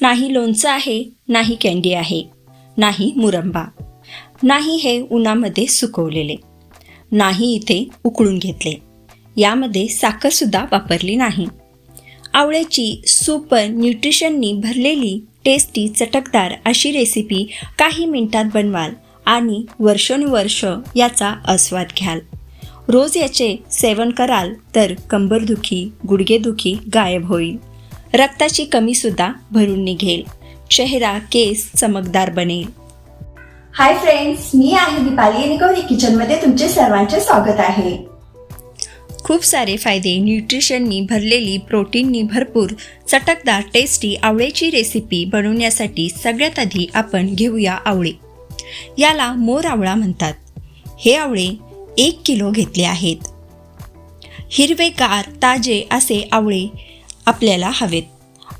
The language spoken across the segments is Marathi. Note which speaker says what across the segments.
Speaker 1: नाही लोणचं आहे नाही कॅन्डी आहे नाही मुरंबा. नाही हे उन्हामध्ये सुकवलेले. नाही इथे उकळून घेतले. यामध्ये साखरसुद्धा वापरली नाही. आवळ्याची सुपर न्यूट्रिशननी भरलेली टेस्टी चटकदार अशी रेसिपी काही मिनिटात बनवाल आणि वर्षानुवर्ष याचा आस्वाद घ्याल. रोज याचे सेवन कराल तर कंबरदुखी गुडघेदुखी गायब होईल. रक्ताची कमीसुद्धा भरून निघेल. चेहरा केस चमकदार बनेल.
Speaker 2: हाय फ्रेंड्स मी आहे दीपाली आणि गौरी किचनमध्ये तुमचे सर्वांचे स्वागत आहे.
Speaker 1: खूप सारे फायदे न्यूट्रिशननी भरलेली प्रोटीननी भरपूर चटकदार टेस्टी आवळ्याची रेसिपी बनवण्यासाठी सगळ्यात आधी आपण घेऊया आवळे. याला मोर आवळा म्हणतात. हे आवळे एक किलो घेतले आहेत. हिरवेगार ताजे असे आवळे आपल्याला हवेत.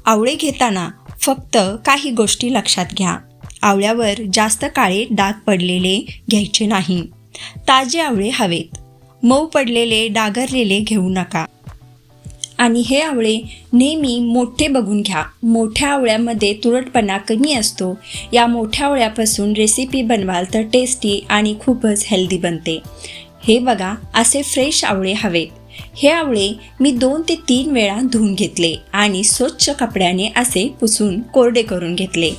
Speaker 1: आवळे घेताना फक्त काही गोष्टी लक्षात घ्या. आवळ्यावर जास्त काळे डाग पडलेले घ्यायचे नाही. ताजे आवळे हवेत. मऊ पडलेले डागरलेले घेऊ नका. आणि हे आवळे नेहमी मोठे बघून घ्या. मोठ्या आवळ्यामध्ये तुरटपणा कमी असतो. या मोठ्या आवळ्यापासून रेसिपी बनवाल तर टेस्टी आणि खूपच हेल्दी बनते. हे बघा असे फ्रेश आवळे हवेत. हे आवळे मी दोन ते तीन वेळा धुवून घेतले आणि स्वच्छ कपड्याने असे पुसून कोरडे करून घेतले.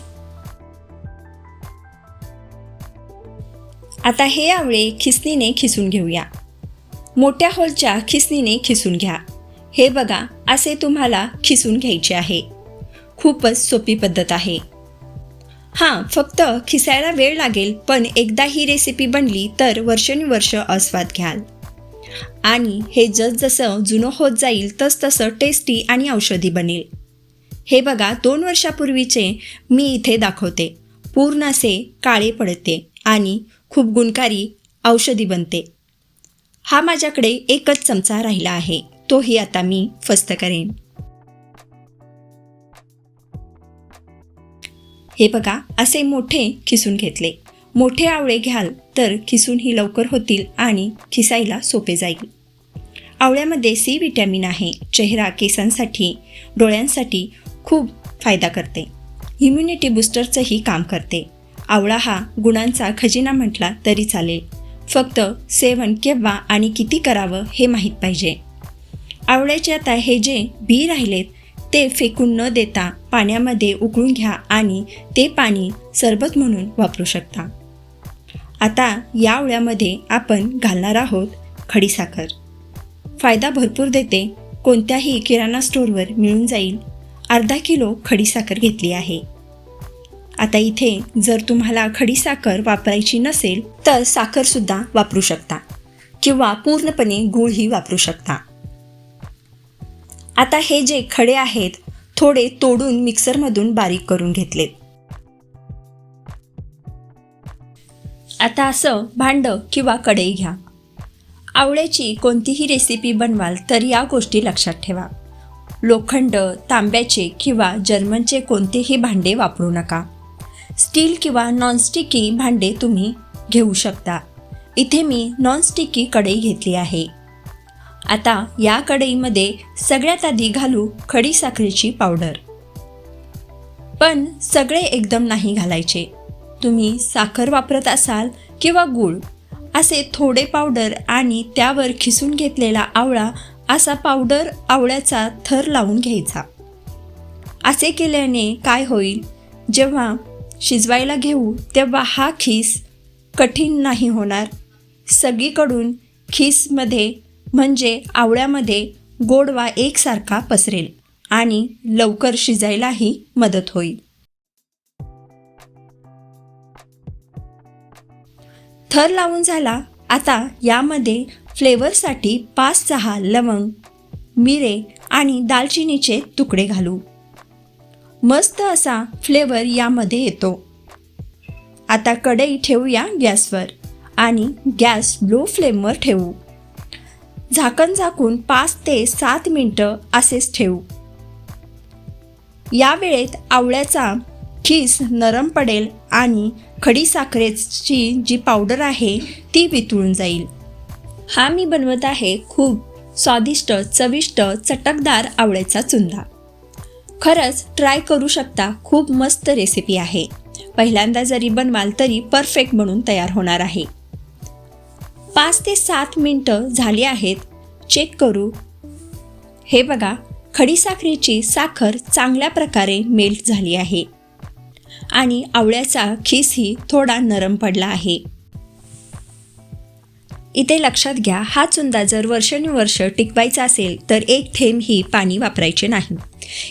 Speaker 1: आता हे आवळे खिसणीने खिसून घेऊया. मोठ्या होलच्या खिसणीने खिसून घ्या. हे बघा असे तुम्हाला खिसून घ्यायचे आहे. खूपच सोपी पद्धत आहे. हां फक्त खिसायला वेळ लागेल पण एकदा ही रेसिपी बनली तर वर्षानुवर्ष आस्वाद घ्याल. आणि हे जसजसं जुनं होत जाईल तसतसं टेस्टी आणि औषधी बनेल. हे बघा दोन वर्षापूर्वीचे मी इथे दाखवते. पूर्ण असे काळे पडते आणि खूप गुणकारी औषधी बनते. हा माझ्याकडे एकच चमचा राहिला आहे. तोही आता मी फस्त करेन. हे बघा असे मोठे खिसून घेतले. मोठे आवळे घ्याल तर खिसूनही लवकर होतील आणि खिसायला सोपे जाईल. आवळ्यामध्ये सी विटॅमिन आहे. चेहरा केसांसाठी डोळ्यांसाठी खूप फायदा करते. इम्युनिटी बुस्टरचंही काम करते. आवळा हा गुणांचा खजिना म्हटला तरी चालेल. फक्त सेवन केव्हा आणि किती करावं हे माहीत पाहिजे. आवळ्याचे आता हे जे बी राहिलेत ते फेकून न देता पाण्यामध्ये उकळून घ्या आणि ते पाणी सरबत म्हणून वापरू शकता. आता या ओळ्यामध्ये आपण घालणार आहोत खडीसाखर फायदा भरपूर देते कोणत्याही किराणा स्टोअरवर मिळून जाईल. अर्धा किलो खडीसाखर घेतली आहे. आता इथे जर तुम्हाला खडीसाखर वापरायची नसेल तर साखरसुद्धा वापरू शकता किंवा पूर्णपणे गूळही वापरू शकता. आता हे जे खडे आहेत थोडे तोडून मिक्सरमधून बारीक करून घेतलेत. आता असं भांडं किंवा कढई घ्या. आवळ्याची कोणतीही रेसिपी बनवाल तर या गोष्टी लक्षात ठेवा. लोखंड तांब्याचे किंवा जर्मनचे कोणतेही भांडे वापरू नका. स्टील किंवा नॉनस्टिकी भांडे तुम्ही घेऊ शकता. इथे मी नॉनस्टिकी कढई घेतली आहे. आता या कढईमध्ये सगळ्यात आधी घालू खडीसाखरेची पावडर. पण सगळे एकदम नाही घालायचे. तुम्ही साखर वापरत असाल किंवा गूळ असे थोडे पावडर आणि त्यावर खिसून घेतलेला आवळा असा पावडर आवळ्याचा थर लावून घ्यायचा. असे केल्याने काय होईल? जेव्हा शिजवायला घेऊ तेव्हा हा खीस कठीण नाही होणार. सगळीकडून खीसमध्ये म्हणजे आवळ्यामध्ये गोडवा एकसारखा पसरेल आणि लवकर शिजायलाही मदत होईल. थर लावून झाला. आता यामध्ये फ्लेवरसाठी पाच सहा लवंग मिरे आणि दालचिनीचे तुकडे घालू. मस्त असा फ्लेवर यामध्ये येतो. आता कढई ठेवूया गॅसवर आणि गॅस लो फ्लेमवर ठेवू. झाकण झाकून पाच ते सात मिनटं असेच ठेवू. या वेळेत आवळ्याचा खीस नरम पडेल आणि खडीसाखरेची जी पावडर आहे ती वितळून जाईल. हा मी बनवत आहे खूप स्वादिष्ट चविष्ट चटकदार आवळ्याचा चुंदा. खरंच ट्राय करू शकता खूप मस्त रेसिपी आहे. पहिल्यांदा जरी बनवाल तरी परफेक्ट म्हणून तयार होणार आहे. पाच ते सात मिनटं झाली आहेत. चेक करू. हे बघा खडीसाखरेची साखर चांगल्या प्रकारे मेल्ट झाली आहे. आणि आवळ्याचा खीसही थोडा नरम पडला आहे. इथे लक्षात घ्या हा चुंदा जर वर्षानुवर्ष टिकवायचा असेल तर एक थेंबही पाणी वापरायचे नाही.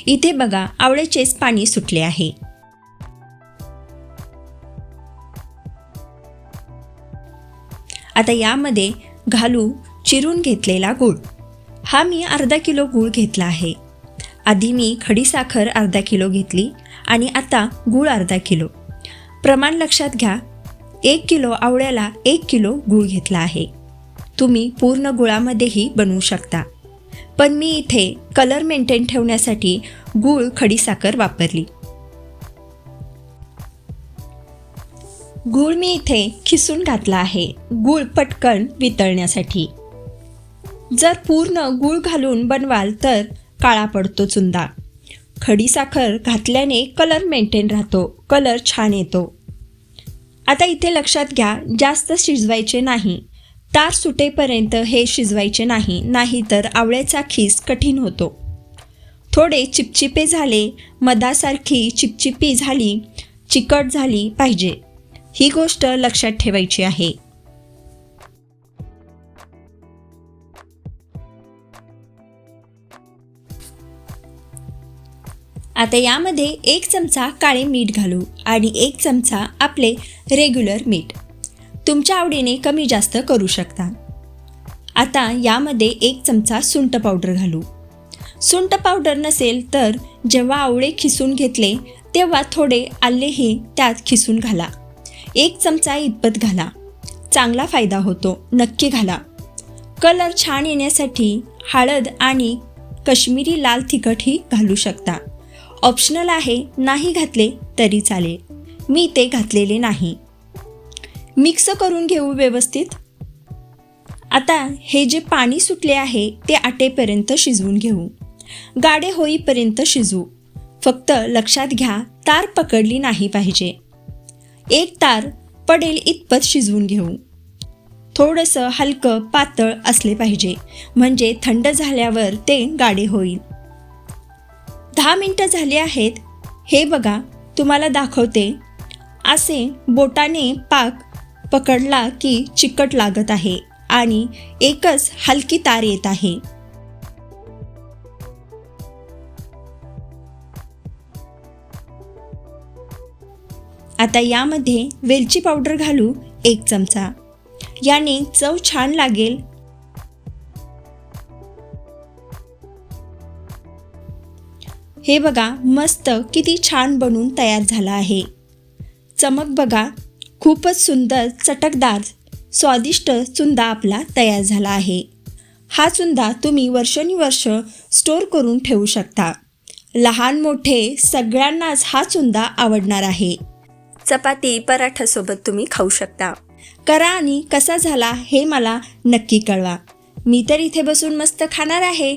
Speaker 1: इथे बघा आवळ्याचेच पाणी सुटले आहे. आता यामध्ये घालू चिरून घेतलेला गूळ. हा मी अर्धा किलो गूळ घेतला आहे. आधी मी खडीसाखर अर्धा किलो घेतली आणि आता गूळ अर्धा किलो. प्रमाण लक्षात घ्या एक किलो आवळ्याला एक किलो गूळ घेतला आहे. तुम्ही पूर्ण गुळामध्येही बनवू शकता. पण मी इथे कलर मेंटेन ठेवण्यासाठी गूळ खडीसाखर वापरली. गूळ मी इथे खिसून घातला आहे. गूळ पटकन वितळण्यासाठी. जर पूर्ण गूळ घालून बनवाल तर काळा पडतो चुंदा. खडीसाखर घातल्याने कलर मेंटेन राहतो कलर छान येतो. आता इथे लक्षात घ्या जास्त शिजवायचे नाही. तार सुटेपर्यंत हे शिजवायचे नाही नाहीतर आवळ्याचा खीस कठीण होतो. थोडे चिपचिपे झाले मधासारखी चिपचिपी झाली चिकट झाली पाहिजे. ही गोष्ट लक्षात ठेवायची आहे. आता यामध्ये एक चमचा काळे मीठ घालू आणि एक चमचा आपले रेग्युलर मीठ. तुमच्या आवडीने कमी जास्त करू शकता. आता यामध्ये एक चमचा सुंट पावडर घालू. सुंट पावडर नसेल तर जेव्हा आवळे खिसून घेतले तेव्हा थोडे आलेही त्यात खिसून घाला. एक चमचा इतपत घाला. चांगला फायदा होतो. नक्की घाला. कलर छान येण्यासाठी हळद आणि कश्मीरी लाल तिखटही घालू शकता. ऑप्शनल आहे नाही घातले तरी चालेल. मी ते घातलेले नाही. मिक्स करून घेऊ व्यवस्थित. आता हे जे पाणी सुटले आहे ते आटेपर्यंत शिजवून घेऊ. गाडे होईपर्यंत शिजवू. फक्त लक्षात घ्या तार पकडली नाही पाहिजे. एक तार पडेल इतपत शिजवून घेऊ. थोडंसं हलकं पातळ असले पाहिजे. म्हणजे थंड झाल्यावर ते गाडे होईल. दहा मिनटं झाली आहेत. हे बघा तुम्हाला दाखवते. असे बोटाने पाक पकडला की चिकट लागत आहे आणि एकच हलकी तार येत आहे. आता यामध्ये वेलची पावडर घालू एक चमचा. याने चव छान लागेल हे बघा मस्त किती छान बनून तयार झाला आहे. चमक बघा खूपच सुंदर चटकदार स्वादिष्ट चुंदा आपला तयार झाला आहे. हा चुंदा तुम्ही वर्षानुवर्ष स्टोर करून ठेवू शकता. लहान मोठे सगळ्यांनाच हा चुंदा आवडणार आहे. चपाती पराठ्यासोबत तुम्ही खाऊ शकता. करा आणि कसा झाला हे मला नक्की कळवा. मी तर इथे बसून मस्त खाणार आहे.